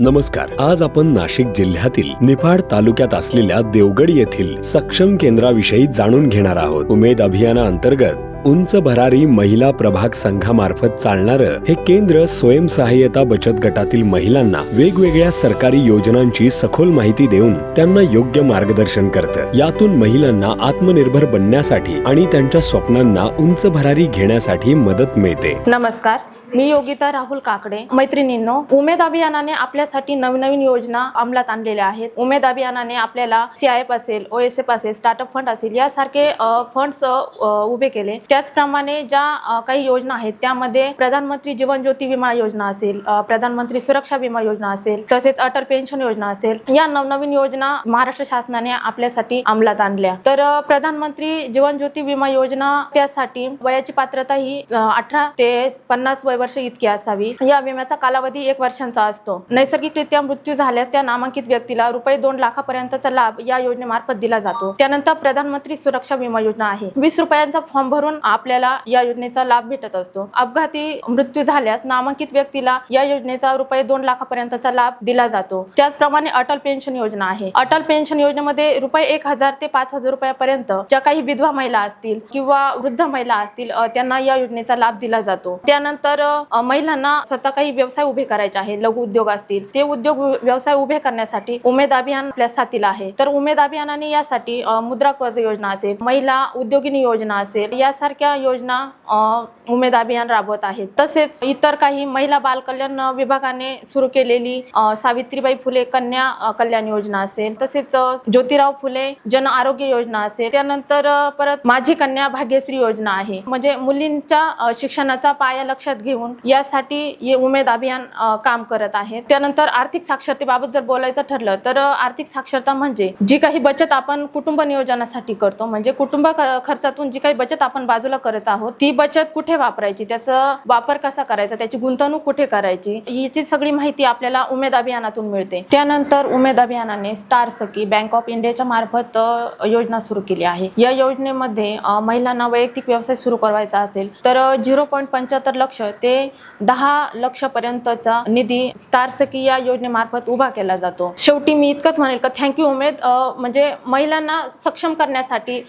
नमस्कार. आज आपण नाशिक जिल्ह्यातील निफाड तालुक्यात असलेल्या देवगड येथील सक्षम केंद्राविषयी जाणून घेणार आहोत. उमेद अभियानाअंतर्गत उंच भरारी महिला प्रभाग संघामार्फत चालणारं हे केंद्र स्वयंसहाय्यता बचत गटातील महिलांना वेगवेगळ्या सरकारी योजनांची सखोल माहिती देऊन त्यांना योग्य मार्गदर्शन करतं. यातून महिलांना आत्मनिर्भर बनण्यासाठी आणि त्यांच्या स्वप्नांना उंच भरारी घेण्यासाठी मदत मिळते. नमस्कार. मी योगिता राहुल काकडे. मैत्रिणींनो उमेद अभियानाने आपल्यासाठी नवनवीन योजना अंमलात आणलेल्या आहेत. उमेद अभियानाने आपल्याला सीआयएफ असेल ओएसएफ असेल स्टार्टअप फंड असेल यासारखे फंड्स उभे केले. त्याचप्रमाणे ज्या काही योजना आहेत त्यामध्ये प्रधानमंत्री जीवन ज्योती विमा योजना असेल प्रधानमंत्री सुरक्षा विमा योजना असेल तसेच अटल पेन्शन योजना असेल या नवनवीन योजना महाराष्ट्र शासनाने आपल्यासाठी अंमलात आणल्या. तर प्रधानमंत्री जीवन ज्योती विमा योजना त्यासाठी वयाची पात्रता ही अठरा ते पन्नास वय वर्ष इतकी असावी. या विम्याचा कालावधी एक वर्षांचा असतो. नैसर्गिकरित्या मृत्यू झाल्यास त्या नामांकित व्यक्तीला रुपये दोन लाखापर्यंतचा लाभ या योजनेमार्फत दिला जातो. त्यानंतर प्रधानमंत्री सुरक्षा विमा योजना आहे. वीस रुपयांचा फॉर्म भरून आपल्याला या योजनेचा लाभ भेटत असतो. अपघाती मृत्यू झाल्यास नामांकित व्यक्तीला या योजनेचा रुपये दोन लाखापर्यंतचा लाभ दिला जातो. त्याचप्रमाणे अटल पेन्शन योजना आहे. अटल पेन्शन योजनेमध्ये रुपये एक हजार ते पाच हजार रुपयापर्यंत ज्या काही विधवा महिला असतील किंवा वृद्ध महिला असतील त्यांना या योजनेचा लाभ दिला जातो. त्यानंतर महिलांना स्वतः काही व्यवसाय उभे करायचे आहे लघु उद्योग असतील. ते उद्योग व्यवसाय उभे करण्यासाठी उमेद अभियान आपल्या साथीला आहे. तर उमेद अभियानाने यासाठी मुद्रा कर्ज योजना असेल महिला उद्योगिनी योजना असेल यासारख्या योजना उमेद अभियान राबवत आहेत. तसेच इतर काही महिला बाल कल्याण विभागाने सुरू केलेली सावित्रीबाई फुले कन्या कल्याण योजना असेल. तसेच ज्योतिराव फुले जन आरोग्य योजना असेल. त्यानंतर परत माझी कन्या भाग्यश्री योजना आहे. म्हणजे मुलींच्या शिक्षणाचा पाया लक्षात घेऊन यासाठी हे उमेद अभियान काम करत आहे. त्यानंतर आर्थिक साक्षरतेबाबत जर बोलायचं ठरलं तर आर्थिक साक्षरता म्हणजे जी काही बचत आपण कुटुंब नियोजनासाठी करतो म्हणजे कुटुंब खर्चातून जी काही बचत आपण बाजूला करत आहोत ती बचत कुठे वापरायची? त्याचा वापर कसा करायचा? त्याची गुंतवणूक कुठे करायची? याची सगळी माहिती आपल्याला उमेद अभियानातून मिळते. त्यानंतर उमेद अभियानाने स्टार सखी बँक ऑफ इंडियाच्या मार्फत योजना सुरू केली आहे. या योजनेमध्ये महिलांना वैयक्तिक व्यवसाय सुरू करायचा असेल तर झिरो पॉईंट पंच्याहत्तर लक्ष ते ते दहा लक्षपर्यंतचा निधी स्टारसकी या योजनेमार्फत उभा केला जातो. शेवटी मी इतकंच म्हणेल का थँक्यू उमेद म्हणजे महिलांना सक्षम करण्यासाठी